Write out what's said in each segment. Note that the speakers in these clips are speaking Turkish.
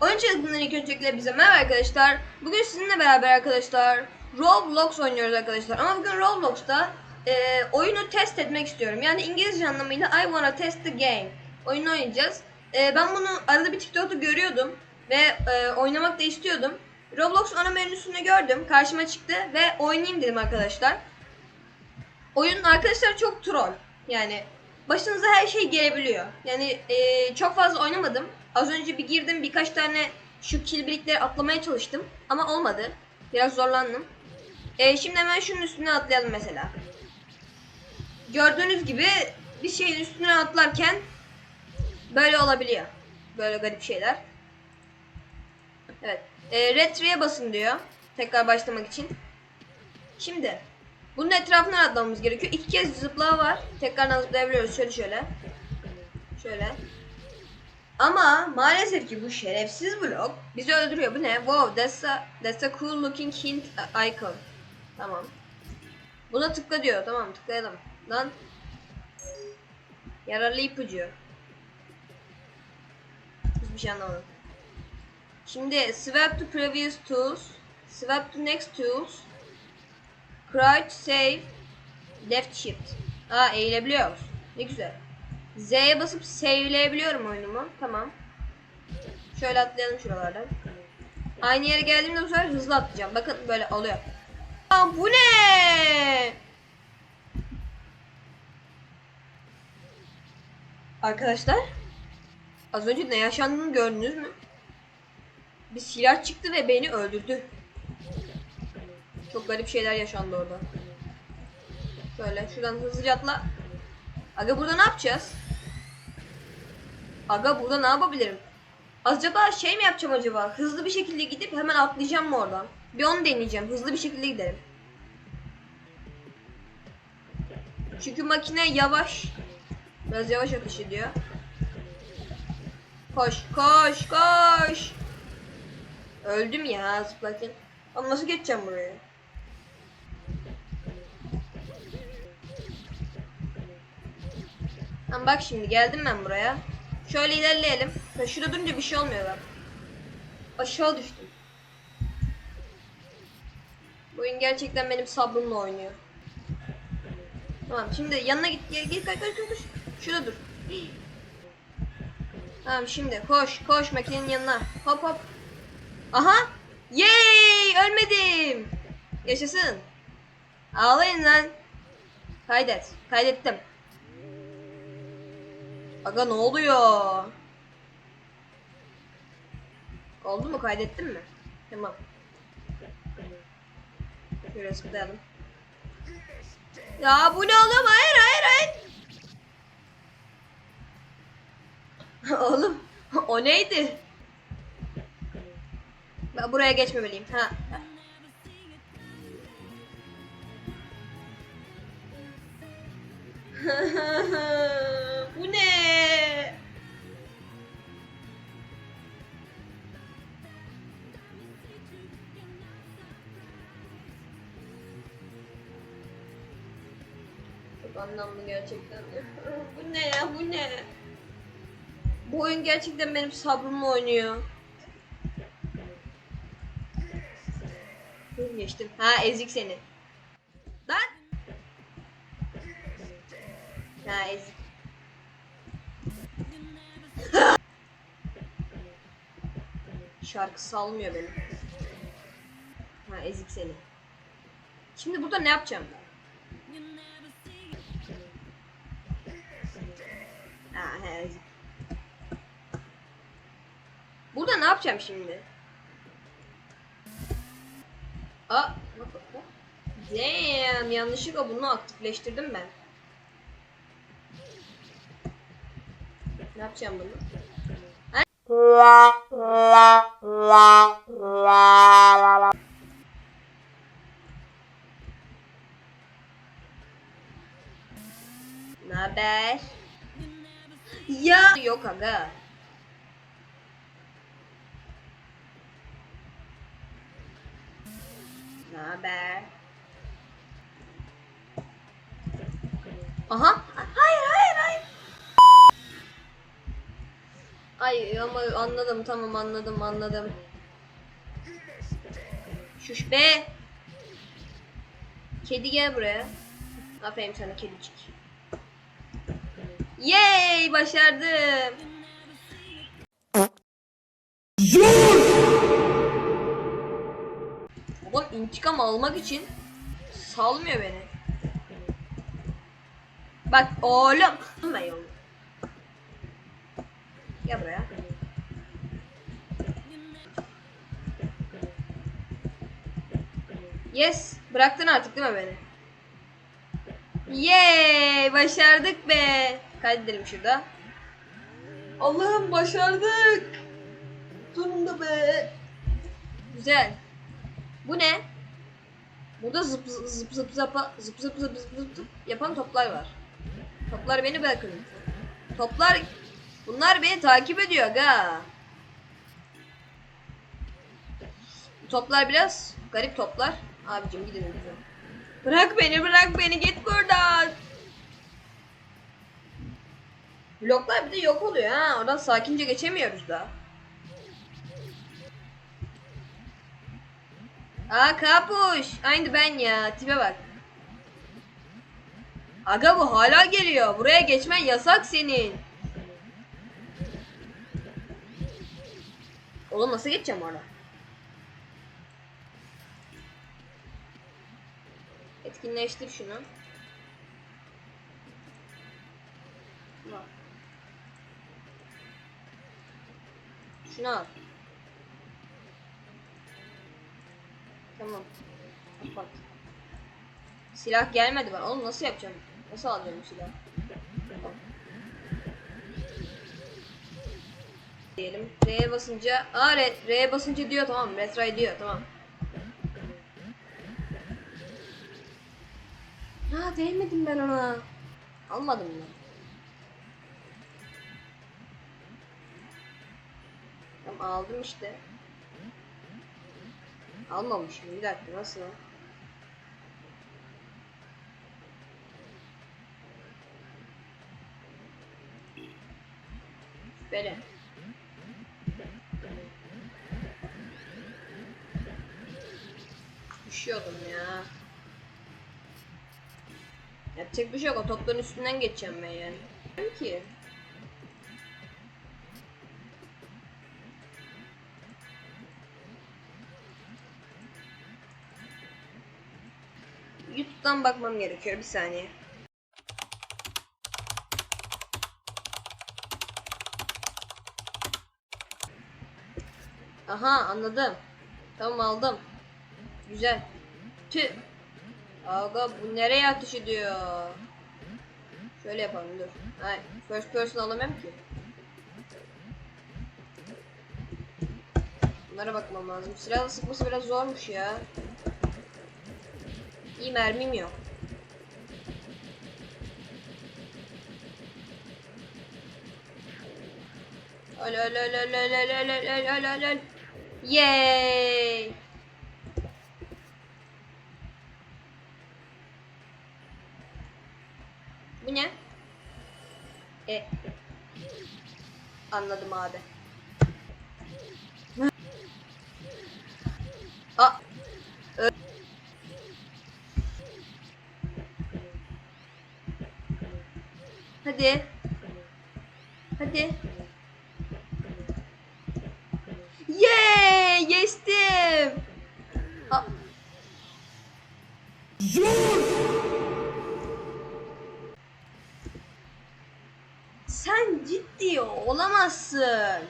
Öncelikle ilk öncelikle bize merhaba arkadaşlar. Bugün sizinle beraber arkadaşlar Roblox oynuyoruz arkadaşlar. Ama bugün Roblox'ta e, oyunu test etmek istiyorum. Yani İngilizce anlamıyla I wanna test the game. Oyunu oynayacağız. E, ben bunu arada bir TikTok'ta görüyordum ve e, oynamak da istiyordum. Roblox ana menüsünde gördüm. Karşıma çıktı ve oynayayım dedim arkadaşlar. Oyun arkadaşlar çok troll. Yani başınıza her şey gelebiliyor. Yani e, çok fazla oynamadım. Az önce bir girdim birkaç tane şu kilbirikleri atlamaya çalıştım. Ama olmadı. Biraz zorlandım. E, şimdi hemen şunun üstüne atlayalım mesela. Gördüğünüz gibi bir şeyin üstüne atlarken böyle olabiliyor. Böyle garip şeyler. Evet. E, retro'ya basın diyor. Tekrar başlamak için. Şimdi bunun etrafından atlamamız gerekiyor. İki kez zıpla var. Tekrardan zıplayabiliyoruz. Şöyle şöyle. Şöyle. Ama maalesef ki bu şerefsiz blok bizi öldürüyor. Bu ne? Wow, that's a, that's a cool looking hint icon. Tamam. Buna tıkla diyor. Tamam tıklayalım. Lan. Yararlı ipucu. Hiçbir şey anlamadım. Şimdi swap to previous tools. Swap to next tools. Crouch, save, left shift. Aa eğilebiliyoruz. Ne güzel. Z'ye basıp save'leyebiliyorum oyunumu. Tamam. Şöyle atlayalım şuralardan. Aynı yere geldiğimde bu sefer hızlı atlayacağım. Bakın böyle oluyor. Aa, bu ne? Arkadaşlar. Az önce ne yaşandığını gördünüz mü? Bir silah çıktı ve beni öldürdü. Çok garip şeyler yaşandı orada. Şöyle şuradan hızlıca atla. Aga burada ne yapacağız? Aga burada ne yapabilirim? Acaba şey mi yapacağım acaba? Hızlı bir şekilde gidip hemen atlayacağım mı oradan? Bir onu deneyeceğim. Hızlı bir şekilde gidelim. Çünkü makine yavaş. Biraz yavaş atış ediyor. Koş, koş, koş. Öldüm ya zıplarken. Ama nasıl geçeceğim buraya? Tamam bak şimdi geldim ben buraya. Şöyle ilerleyelim. Şurada durunca bir şey olmuyor bak. Aşağı düştüm. Bu oyun gerçekten benim sabrımla oynuyor. Tamam şimdi yanına git git git koş koş koş. Şurada dur. Tamam şimdi koş koş makinenin yanına. Hop hop. Aha. Yay ölmedim. Yaşasın. Ağlayın lan. Kaydet. Kaydettim. Aga ne oluyor? Oldu mu? Kaydettin mi? Tamam. Şöyle zıplayalım. Ya bu ne oğlum? Hayır hayır hayır. oğlum o neydi? Ben buraya geçmemeliyim. Ha. Bu anlamlı gerçekten. bu ne ya? Bu ne? Bu oyun gerçekten benim sabrımla oynuyor. Geçtim. Ha ezik seni. Lan! Ha ezik. Şarkı salmıyor beni. Ha ezik seni. Şimdi burada ne yapacağım ben? Ha he. Burada ne yapacağım şimdi? Aa. Damn yanlışlıkla bunu aktifleştirdim ben. Ne yapacağım bunu? Ne haber? Ya yok aga. Ne haber? Aha. Hayır hayır hayır. Ay ama anladım tamam anladım anladım. Şuş be. Kedi gel buraya. Aferin sana kedicik. Yay başardım. Babam intikam almak için salmıyor beni. Bak oğlum. Ben yolum. Gel buraya. Yes. Bıraktın artık değil mi beni? Yay! Başardık be. Kaydedelim şurada. Allah'ım başardık. Sonunda be. Güzel. Bu ne? Burada zıp zıp zıp zıp zıp zıp zıp zıp zıp zıp yapan toplar var. Toplar beni bırakın. Toplar bunlar beni takip ediyor ga. Toplar biraz garip toplar. Abicim gidin lütfen. Bırak beni bırak beni git buradan. Bloklar bir de yok oluyor ha. Oradan sakince geçemiyoruz da. Aa kapuş. Aynı ben ya. Tipe bak. Aga bu hala geliyor. Buraya geçmen yasak senin. Oğlum nasıl geçeceğim orada? Etkinleştir şunu. Şunu al. Tamam. Kapat. Silah gelmedi bana. Oğlum nasıl yapacağım? Nasıl alacağım? Tamam. Diyelim. R'ye basınca. Aa R, R'ye basınca diyor tamam. Retry diyor tamam. Ha değmedim ben ona. Almadım mı? Aldım işte. Almamışım bir dakika nasıl? Böyle. Düşüyordum ya. Yapacak bir şey yok o topların üstünden geçeceğim ben yani. Ki. YouTube'dan bakmam gerekiyor bir saniye. Aha anladım. Tamam aldım. Güzel. Tüh. Aga bu nereye ateş ediyor? Şöyle yapalım dur. Hayır. First person alamam ki. Bunlara bakmam lazım. Silahla sıkması biraz zormuş ya. İyi mermim yok. Öl öl öl öl öl öl öl öl öl öl öl. Yay! Bu ne? E. Anladım abi. A. Ö- Hadi. Hadi. Yay! Geçtim. A- Sen ciddi olamazsın.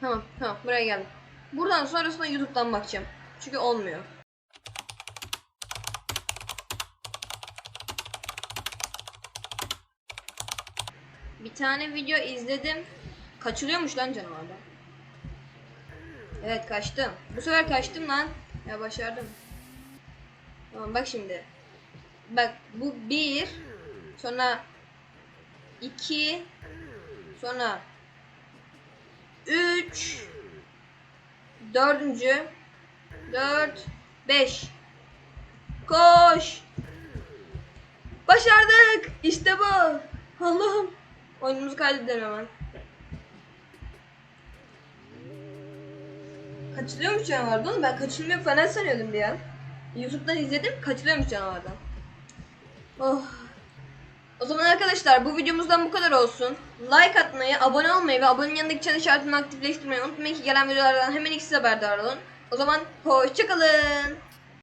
Tamam tamam buraya geldim. Buradan sonrasında YouTube'dan bakacağım. Çünkü olmuyor. Bir tane video izledim. Kaçılıyormuş lan canavardan. Evet kaçtım. Bu sefer kaçtım lan. Ya başardım. Tamam bak şimdi. Bak bu bir. Sonra iki. Sonra üç. Dördüncü. Dört. Beş. Koş. Başardık. İşte bu. Allah'ım. Oyunumuzu kaydedelim hemen. Kaçılıyormuş canavardan oğlum. Ben kaçılmıyor falan sanıyordum bir an. YouTube'dan izledim. Kaçılıyormuş canavardan. Oh. O zaman arkadaşlar bu videomuzdan bu kadar olsun. Like atmayı, abone olmayı ve abonenin yanındaki çan işaretini aktifleştirmeyi unutmayın ki gelen videolardan hemen ilk siz haberdar olun. O zaman hoşçakalın.